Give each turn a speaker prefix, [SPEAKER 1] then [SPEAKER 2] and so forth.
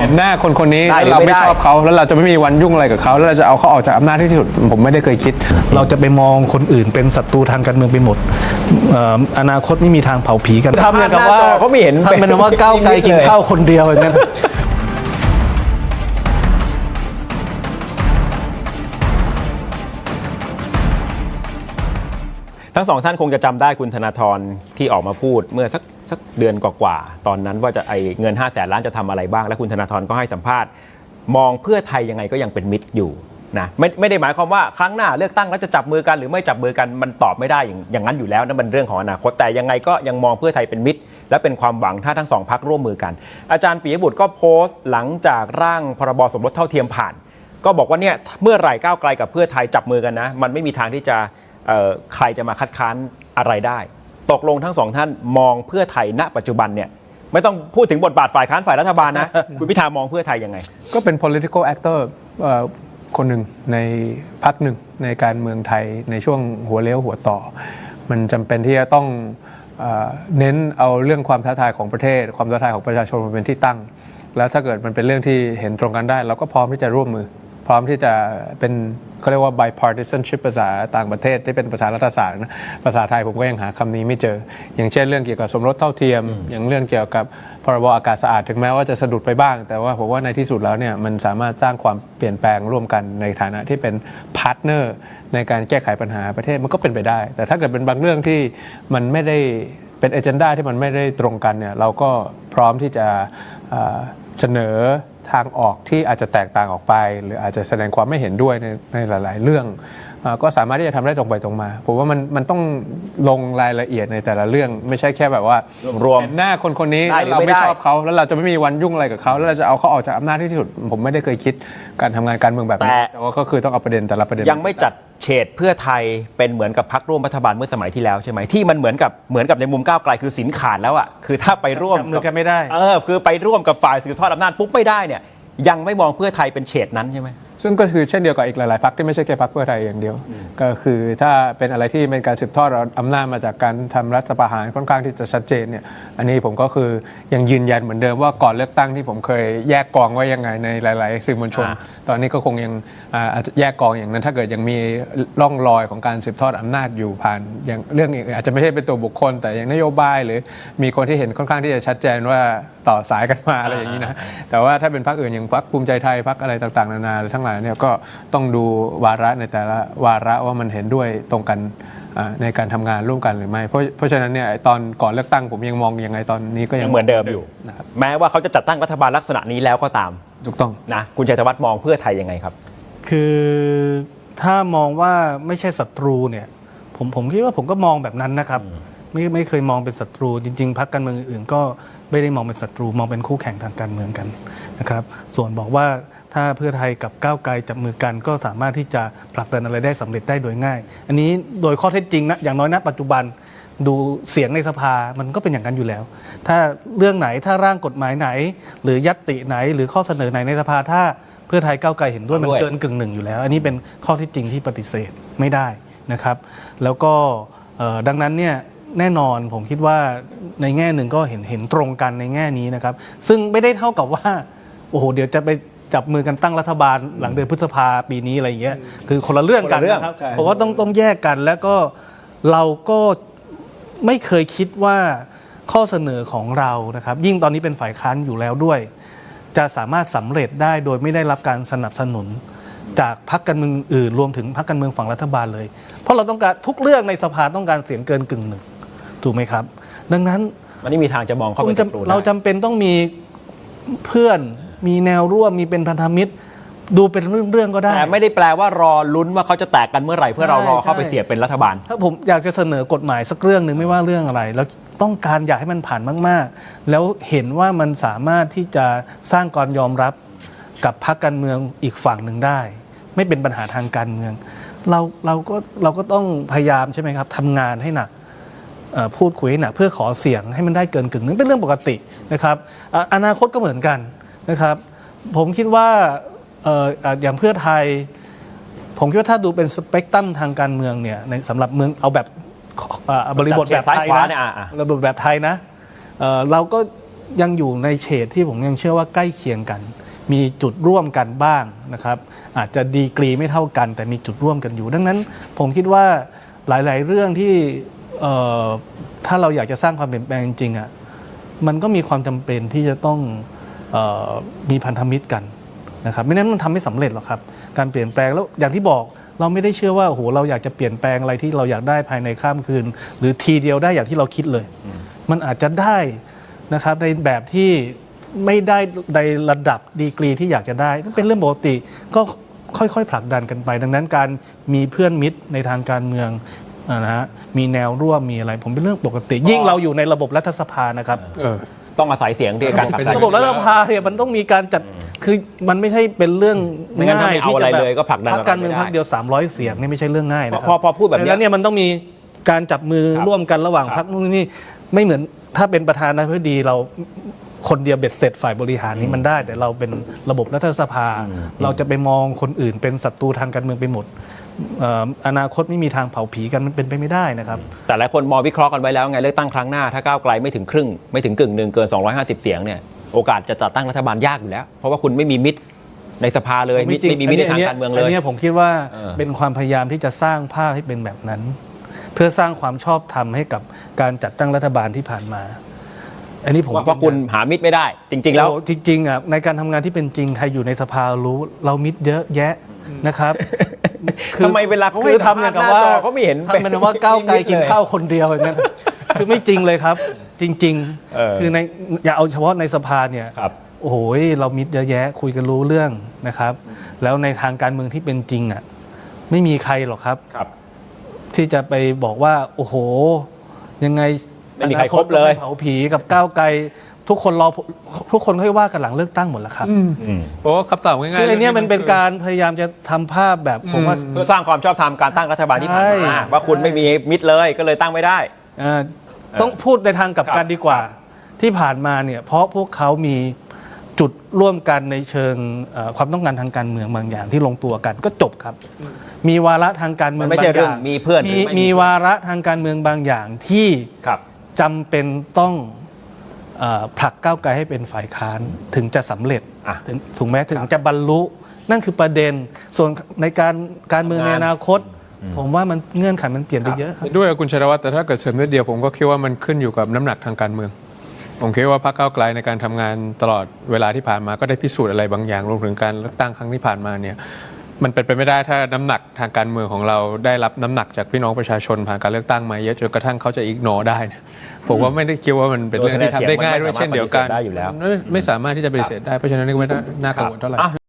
[SPEAKER 1] เห็นหน้าคนคนนี้
[SPEAKER 2] ได้หรือ
[SPEAKER 1] เรา
[SPEAKER 2] ไม่
[SPEAKER 1] ไม่
[SPEAKER 2] ได้
[SPEAKER 1] ชอบเขาแล้วเราจะไม่มีวันยุ่งอะไรกับเขาแล้วเราจะเอาเขาออกจากอำนาจที่สุด ผมไม่ได้เคยคิด
[SPEAKER 3] เราจะไปมองคนอื่นเป็นศัตรูทางการเมืองไปหมดเอ่ออนาคตไม่มีทางเผาผีกันทำเนี่ยกับว่า
[SPEAKER 2] หน้าจอเขาไม่เห็น
[SPEAKER 3] ทำเป็นว่าก้าวไกลกินข้าวคนเดียวอย่างนั้น
[SPEAKER 2] ทั้งสองท่านคงจะจำได้คุณธนาธรที่ออกมาพูดเมื่อสักสักเดือนกว่าๆตอนนั้นว่าจะไอเงิน5้าแสนล้านจะทำอะไรบ้าง และคุณธนาธรก็ให้สัมภาษณ์ มองเพื่อไทยยังไงก็ยังเป็นมิตรอยู่นะไม่ไม่ได้หมายความว่าครั้งหน้าเลือกตั้งแล้วจะจับมือกันหรือไม่จับมือกันมันตอบไม่ได้อย่างอย่างนั้นอยู่แล้วนั่นมันเรื่องของอนาคตแต่ยังไงก็ยังมองเพื่อไทยเป็นมิตร และเป็นความหวังถ้าทั้งสองพักร่วมมือกัน อาจารย์ปิยบุตรก็โพสต์หลังจากร่างพรบสมรสเท่าเทียมผ่าน ก็บอกว่าเนี่ยเมื่อไหร่ก้าวไกลกับเพื่อไทยจับมือกันนะ มันไม่มีทางที่จะ ใครจะมาคัดค้านอะไรได้ ตกลงทั้งสองท่านมองเพื่อไทยณปัจจุบันเนี่ยไม่ต้องพูดถึงบทบาทฝ่ายค้านฝ่ายรัฐบาลนะ คุณพิธามองเพื่อไทยยังไง
[SPEAKER 1] ก็เป็น political actor เอ่อคนหนึ่งในพักหนึ่งในการเมืองไทยในช่วงหัวเลี้ยวหัวต่อ มันจำเป็นที่จะต้องเออเน้นเอาเรื่องความท้าทายของประเทศ ความท้าทายของประชาชนมาเป็นที่ตั้ง แล้วถ้าเกิดมันเป็นเรื่องที่เห็นตรงกันได้ เราก็พร้อมที่จะร่วมมือ พร้อมที่จะเป็นเขาเรียกว่า bipartisanship ภาษาต่างประเทศที่เป็นภาษารัฐศาสตร์นะภาษาไทยผมก็ยังหาคำนี้ไม่เจอ อย่างเช่นเรื่องเกี่ยวกับสมรสเท่าเทียม อย่างเรื่องเกี่ยวกับพรบอากาศสะอาดถึงแม้ว่าจะสะดุดไปบ้าง แต่ว่าผมว่าในที่สุดแล้วเนี่ยมันสามารถสร้างความเปลี่ยนแปลงร่วมกันในฐานะที่เป็นพาร์ทเนอร์ในการแก้ไขปัญหาประเทศมันก็เป็นไปได้ แต่ถ้าเกิดเป็นบางเรื่องที่มันไม่ได้เป็นเอเจนดาที่มันไม่ได้ตรงกันเนี่ยเราก็พร้อมที่จะเอ่อเสนอ ทางออกที่อาจจะแตกต่างออกไป หรืออาจจะแสดงความไม่เห็นด้วยในในหลาย ๆ เรื่องเอ่อก็สามารถที่จะทำได้ตรงไปตรงมาผมว่ามันมันต้องลงรายละเอียดในแต่ละเรื่อง ไม่ใช่แค่แบบว่าร
[SPEAKER 2] วม
[SPEAKER 1] เห็นหน้าคนคนนี้
[SPEAKER 2] ได้
[SPEAKER 1] แล้ว
[SPEAKER 2] หรือ
[SPEAKER 1] เรา
[SPEAKER 2] ไม่
[SPEAKER 1] ไม่
[SPEAKER 2] ได้
[SPEAKER 1] ชอบเขาแล้วเราจะไม่มีวันยุ่งอะไรกับเขาแล้วเราจะเอาเขาออกจากอำนาจที่สุด ผมไม่ได้เคยคิดการทำงานการเมืองแบบนี้แต่ว่าก็คือต้องเอาประเด็นแต่ละประเด็น
[SPEAKER 2] ยังไม่จัดเฉดเพื่อไทยเป็นเหมือนกับพักร่วมรัฐบาลเมื่อสมัยที่แล้วใช่ไหมที่มันเหมือนกับเหมือนกับในมุมก้าวไกลคือสินขาดแล้วอะคือถ้าไปร่วม
[SPEAKER 3] จับมือกันไม่ได้
[SPEAKER 2] เออคือไปร่วมกับฝ่ายสืบทอดอำนาจปุ๊บไม่ได้เนี่ยยังไม่มองเพื่อไทยเป็นเฉดนั้นใช่ไหม
[SPEAKER 1] ซึ่งก็คือเช่นเดียวกับอีกหลาย ๆ พักที่ไม่ใช่แค่พักเพื่อไทยอย่างเดียว ก็คือถ้าเป็นอะไรที่เป็นการสืบทอดอำนาจมาจากการทำรัฐประหารค่อนข้างที่จะชัดเจนเนี่ยอันนี้ผมก็คือยังยืนยันเหมือนเดิมว่าก่อนเลือกตั้งที่ผมเคยแยกกองไว้ยังไงในหลาย ๆ สื่อมวลชน
[SPEAKER 2] อ่า
[SPEAKER 1] ตอนนี้ก็คงยังอ่าอาจจะแยกกองอย่างนั้น ถ้าเกิดยังมีร่องรอยของการสืบทอดอำนาจอยู่ผ่านอย่างเรื่องอื่นอาจจะไม่ใช่เป็นตัวบุคคล แต่อย่างนโยบายหรือมีคนที่เห็นค่อนข้างที่จะชัดเจนว่าต่อสายกันมาอะไรอย่างนี้นะแต่ว่าถ้าเป็นพรรคอื่นอย่างพรรคภูมิใจไทยพรรคอะไรต่าง ๆ นานาทั้งหลายเนี่ยก็ต้องดูวาระในแต่ละวาระว่ามันเห็นด้วยตรงกันอ่าในการทำงานร่วมกันหรือไม่ เพราะเพราะฉะนั้นเนี่ยไอ้ตอนก่อนเลือกตั้งผมยังมองยังไงตอนนี้ก็ยั
[SPEAKER 2] ยังงเหมือนเดิมอยู่
[SPEAKER 1] นะครับ
[SPEAKER 2] แม้ว่าเขาจะจัดตั้งรัฐบาลลักษณะนี้แล้วก็ตาม
[SPEAKER 1] ถูกต้อง
[SPEAKER 2] นะคุณชัยธวัฒน์มองเพื่อไทยยังไงครับ
[SPEAKER 3] คือถ้ามองว่าไม่ใช่ศัตรูเนี่ยผมผมคิดว่าผมก็มองแบบนั้นนะครับ ไม่ไม่เคยมองเป็นศัตรู จริง ๆพรรคการเมืองอื่นๆก็ไม่ได้มองเป็นศัตรู มองเป็นคู่แข่งทางการเมืองกันนะครับ ส่วนบอกว่า ถ้าเพื่อไทยกับก้าวไกลจับมือกัน ก็สามารถที่จะผลักดันอะไรได้สำเร็จได้โดยง่าย อันนี้โดยข้อเท็จจริงนะอย่างน้อยณปัจจุบันดูเสียงในสภามันก็เป็นอย่างนั้นอยู่แล้ว ถ้าเรื่องไหนถ้าร่างกฎหมายไหน หรือยัตติไหนหรือข้อเสนอไหนในสภาถ้าเพื่อไทยก้าวไกลเห็นด้วยมัน
[SPEAKER 2] ด้วย
[SPEAKER 3] เกินกึ่งหนึ่งอยู่แล้ว อันนี้เป็นข้อที่จริงที่ปฏิเสธไม่ได้นะครับ แล้วก็เอ่อดังนั้นเนี่ยแน่นอนผมคิดว่าในแง่หนึ่งก็เห็นเห็นตรงกันในแง่นี้นะครับ ซึ่งไม่ได้เท่ากับว่าโอ้โหเดี๋ยวจะไป จับมือกันตั้งรัฐบาลหลังเดือนพฤษภาปีนี้อะไรอย่างเงี้ยคือคนละเรื่องกัน
[SPEAKER 2] คนละเรื่อง
[SPEAKER 3] นะครับ
[SPEAKER 1] ใช่
[SPEAKER 3] เพราะว่าต้องต้องแยกกันแล้วก็เราก็ไม่เคยคิดว่าข้อเสนอของเรานะครับ ยิ่งตอนนี้เป็นฝ่ายค้านอยู่แล้วด้วย จะสามารถสำเร็จได้โดยไม่ได้รับการสนับสนุน จากพรรคการเมืองอื่นรวมถึงพรรคการเมืองฝั่งรัฐบาลเลย เพราะเราต้องการทุกเรื่องในสภาต้องการเสียงเกินกึ่งหนึ่งถูกไหมครับ ดังนั้น
[SPEAKER 2] มันไม่มีทางจะมองเข้า
[SPEAKER 3] คุ
[SPEAKER 2] เป็
[SPEAKER 3] ณ
[SPEAKER 2] นศัตรู
[SPEAKER 3] จำ
[SPEAKER 2] ได้
[SPEAKER 3] เราจำเป็นต้องมีเพื่อนมีแนวร่วมมีเป็นพันธมิตร ดูเป็นเรื่องๆก็ได้
[SPEAKER 2] แต่ไม่ได้แปลว่ารอลุ้นว่าเขาจะแตกกันเมื่อไหร่เพื่อเรารอเข้าไป
[SPEAKER 3] ใช่
[SPEAKER 2] เสียบเป็นรัฐบาล
[SPEAKER 3] ถ้าผมอยากจะเสนอกฎหมายสักเรื่องหนึ่งไม่ว่าเรื่องอะไร แล้วต้องการอยากให้มันผ่านมากๆ แล้วเห็นว่ามันสามารถที่จะสร้างการยอมรับกับพรรคการเมืองอีกฝั่งหนึ่งได้ ไม่เป็นปัญหาทางการเมือง เราเราก็เราก็ต้องพยายามใช่ไหมครับทำงานให้หนักเอ่อพูดคุยให้หนักเพื่อขอเสียงให้มันได้เกินกึ่งหนึงเป็นเรื่องปกตินะครับอะอนาคตก็เหมือนกัน นะครับ ผมคิดว่าเอ่ออะอย่างเพื่อไทย ผมคิดว่าถ้าดูเป็นสเปกตรัมทางการเมืองเนี่ยในสำหรับเมืองเอาแบบอะบริบทแบบไทย
[SPEAKER 2] จัดเฉดซ้ายขวา
[SPEAKER 3] นะ
[SPEAKER 2] เนี่ยอะอะ
[SPEAKER 3] ระบบแบบไทยนะเอ่อเราก็ยังอยู่ในเฉดที่ผมยังเชื่อว่าใกล้เคียงกัน มีจุดร่วมกันบ้างนะครับ อาจจะดีกรีไม่เท่ากัน แต่มีจุดร่วมกันอยู่ ดังนั้นผมคิดว่าหลาย ๆ เรื่องที่เอ่อถ้าเราอยากจะสร้างความเปลี่ยนแปลงจริงๆอะมันก็มีความจำเป็นที่จะต้องเออ มีพันธมิตรกันนะครับไม่นั้นมันทำไม่สำเร็จหรอกครับ การเปลี่ยนแปลงแล้วอย่างที่บอกเราไม่ได้เชื่อว่าโอ้โหเราอยากจะเปลี่ยนแปลงอะไรที่เราอยากได้ภายในข้ามคืน หรือทีเดียวได้อย่างที่เราคิดเลย มันอาจจะได้นะครับในแบบที่ไม่ได้ในระดับดีกรีที่อยากจะได้นั่นเป็นเรื่องปกติก็ค่อยๆ ผลักดันกันไป ดังนั้นการมีเพื่อนมิตรในทางการเมืองนะฮะมีแนวร่วมมีอะไร ผมเป็นเรื่องปกติ ยิ่งเราอยู่ในระบบรัฐสภานะครับ
[SPEAKER 1] เออ
[SPEAKER 2] ต้องอาศัยเสียงที่การผลักดัน
[SPEAKER 3] ระบบรัฐสภาเนี่ยมันต้องมีการจัดคือมันไม่ใช่เป็นเรื่อง
[SPEAKER 2] ไม่งั้นถ้าไม่เอาอะไรเลยก็ผลักดัน
[SPEAKER 3] พรรคการเมือง
[SPEAKER 2] ไม่ได้
[SPEAKER 3] พรรคเดียว 300 เสียงนี่ไม่ใช่เรื่องง่ายนะครั
[SPEAKER 2] พอพอพูดแบบเนี้ย
[SPEAKER 3] ดังนั้นเนี่ยมันต้องมีการจับมือ
[SPEAKER 2] ครับ
[SPEAKER 3] ร่วมกันระหว่าง
[SPEAKER 2] ครับ
[SPEAKER 3] พรรคนู่นนี่ไม่เหมือนถ้าเป็นประธานาธิบดีเราคนเดียวเบ็ดเสร็จฝ่ายบริหารนี้มันได้ แต่เราเป็นระบบรัฐสภา เราจะไปมองคนอื่นเป็นศัตรูทางการเมืองไปหมดเอ่ออนาคตไม่มีทางเผาผีกันมันเป็นไปไม่ได้นะครับ
[SPEAKER 2] แต่หลายคนมองวิเคราะห์กันไว้แล้วไงเลือกตั้งครั้งหน้าถ้าก้าวไกลไม่ถึงครึ่ง ไม่ถึงกึ่งหนึ่งเกิน 250 เสียงเนี่ยโอกาสจะจัดตั้งรัฐบาลยากอยู่แล้ว เพราะว่าคุณไม่มีมิตรในสภาเลยมิตรไม่มีมิตรในทางการเมืองเลย
[SPEAKER 3] นนี้ผมคิดว่า
[SPEAKER 2] เออ
[SPEAKER 3] เป็นความพยายามที่จะสร้างภาพให้เป็นแบบนั้น เพื่อสร้างความชอบธรรมให้กับการจัดตั้งรัฐบาลที่ผ่านมา อันนี้ผม
[SPEAKER 2] ว่าว่าคุณหามิตรไม่ได้ จริง ๆ แล้ว
[SPEAKER 3] โอ้จริงๆอะในการทำงานที่เป็นจริงใครอยู่ในสภารู้ เรามิดเยอะแยะนะครับ
[SPEAKER 2] ทำไมเวลาเขาให้
[SPEAKER 3] คือทำอย่างกับว่า
[SPEAKER 2] สัมภาษณ์หน้าจอเขาไม่เห็น
[SPEAKER 3] ทำเป็นว่าก้าวไกลกินข้าวคนเดียวอย่างนั้นคือไม่จริงเลยครับ จริง
[SPEAKER 2] เออ
[SPEAKER 3] ๆคือในอย่าเอาเฉพาะในสภาเนี่ย
[SPEAKER 2] ครับ
[SPEAKER 3] โอ้โหเรามิดเยอะแยะคุยกันรู้เรื่องนะครับ แล้วในทางการเมืองที่เป็นจริงอะไม่มีใครหรอกครับ
[SPEAKER 2] ครับ
[SPEAKER 3] ที่จะไปบอกว่า โอ้โห ยังไง
[SPEAKER 2] ไม่มีใครครบเลย
[SPEAKER 3] อนาตต้องไปเผาผีกับก้าวไกล ทุกคนรอทุกคนค่อยว่ากันหลังเลือกตั้งหมดแล้วครับ
[SPEAKER 1] โอ้คำตอบง่ายๆ
[SPEAKER 3] คืออันเนี้ยมันเป็น
[SPEAKER 1] คือ
[SPEAKER 3] การพยายามจะทำภาพแบบผมว่า
[SPEAKER 2] เพื่อสร้างความชอบธรรมการตั้งรัฐบาลที่ผ่าน
[SPEAKER 3] ใช่
[SPEAKER 2] มาว่าคุณไม่มีมิตรเลยก็เลยตั้งไม่ได้
[SPEAKER 3] เอ่อต้องพูดในทางกลับ
[SPEAKER 2] ครั
[SPEAKER 3] กับนดีกว่า ที่ผ่านมาเนี่ยเพราะพวกเขามีจุดร่วมกันในเชิงเอ่อความต้องการทางการเมืองบางอย่างที่ลงตัวกันก็จบครับ มีวาระทางการเมือง
[SPEAKER 2] มันไม่ใช่
[SPEAKER 3] บางอย่าง
[SPEAKER 2] เรื่องมีเพื่อนหรือ
[SPEAKER 3] มี
[SPEAKER 2] ไม่มี
[SPEAKER 3] มีวาระทางการเมืองบางอย่างที่
[SPEAKER 2] ครับ
[SPEAKER 3] จำเป็นต้องเออ ผลักก้าวไกลให้เป็นฝ่ายค้านถึงจะสำเร็จ
[SPEAKER 2] อะ
[SPEAKER 3] ถึงถูกไหมถึงจะบรรลุ นั่นคือประเด็นส่วนในการการเมืองในอนาคต ผมว่ามันเงื่อนไขมันเปลี่ยนไปเยอะครับ
[SPEAKER 1] เห็นด้วยกับคุณชัยวัฒน์แต่ถ้าเกิดเสริมนิดเดียวผมก็คิดว่ามันขึ้นอยู่กับน้ำหนักทางการเมือง ผมคิดว่าพรรคก้าวไกลในการทำงานตลอดเวลาที่ผ่านมาก็ได้พิสูจน์อะไรบางอย่างรวมถึงการเลือกตั้งครั้งที่ผ่านมาเนี่ย มันเป็นไปไม่ได้ถ้าน้ำหนักทางการเมืองของเราได้รับน้ำหนักจากพี่น้องประชาชนผ่านการเลือกตั้งมาเยอะจนกระทั่งเขาจะอิกนอได้เนี่ยผมว่าไม่ได้คิดว่ามันเป็นเรื่องที่ทำได้ง่ายด้วยเช่นเดียวกัน
[SPEAKER 2] โดยคะแนนเสียงมันไม่สามารถปฏิเสธได้อยู่แล้ว
[SPEAKER 1] ไม่ไม่สามารถที่จะปฏิเสธได้เพราะฉะนั้นนี่ก็ไม่น่าน่ากังวลเท่าไหร่
[SPEAKER 2] อะ